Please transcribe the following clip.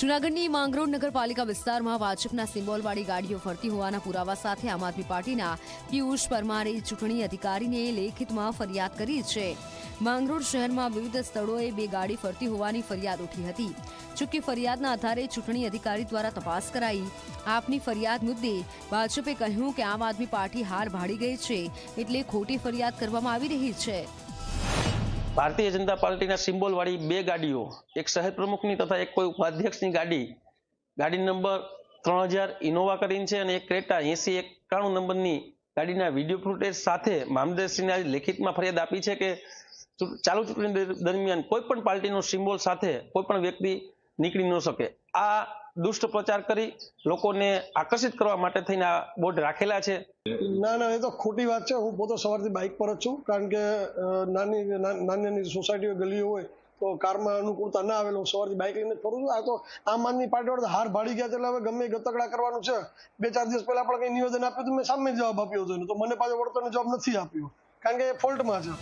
જૂનાગઢની માંગરોળ નગરપાલિકા વિસ્તારમાં ભાજપના સિમ્બોલવાળી ગાડીઓ ફરતી હોવાના પુરાવા સાથે આમ આદમી પાર્ટીના પિયુષ પરમારે ચૂંટણી અધિકારીને લેખિતમાં ફરિયાદ કરી છે. માંગરોળ શહેરમાં વિવિધ સ્થળોએ બે ગાડી ફરતી હોવાની ફરિયાદ ઉઠી હતી. જોકે ફરિયાદના આધારે ચૂંટણી અધિકારી દ્વારા તપાસ કરાઈ. આપની ફરિયાદ મુદ્દે ભાજપે કહ્યું કે આમ આદમી પાર્ટી હાર ભાડી ગઈ છે, એટલે ખોટી ફરિયાદ કરવામાં આવી રહી છે. ભારતીય જનતા પાર્ટીના સિમ્બોલ વાળી બે ગાડીઓ, એક શહેર પ્રમુખની તથા એક કોઈ ઉપાધ્યક્ષની ગાડી. ગાડી નંબર ત્રણ હજાર ઇનોવા કરીને છે અને એક ક્રેટા એસી એકાણું નંબરની ગાડીના વીડિયો ફૂટેજ સાથે મામલતદારશ્રીને આજે લેખિતમાં ફરિયાદ આપી છે કે ચાલુ ચૂંટણી દરમિયાન કોઈ પણ પાર્ટીનો સિમ્બોલ સાથે કોઈ પણ વ્યક્તિ નીકળી ન શકે. આ દુષ્ટ પ્રચાર કરી લોકોને આકર્ષિત કરવા માટે થઈને આ બોર્ડ રાખેલા છે. ના ના, એ તો ખોટી વાત છે. હું પોતે સવારથી બાઇક પર જ છું. કારણ કે નાની નાની નાની સોસાયટીઓ ગલીઓ હોય, તો કારમાં અનુકૂળતા ના આવેલો સવારથી બાઇક લઈને ફરું છું. આ તો આમ આદમી પાર્ટી વાળા હાર ભાડી ગયા છે એટલે હવે ગમે ગતકડા કરવાનું છે. બે, ચાર દિવસ પહેલા પણ કંઈ નિવેદન આપ્યું હતું, મેં સામે જવાબ આપ્યો હતો તો મને પાછો વળતરનો જવાબ નથી આપ્યો. કારણ કે એ ફોલ્ટમાં છે.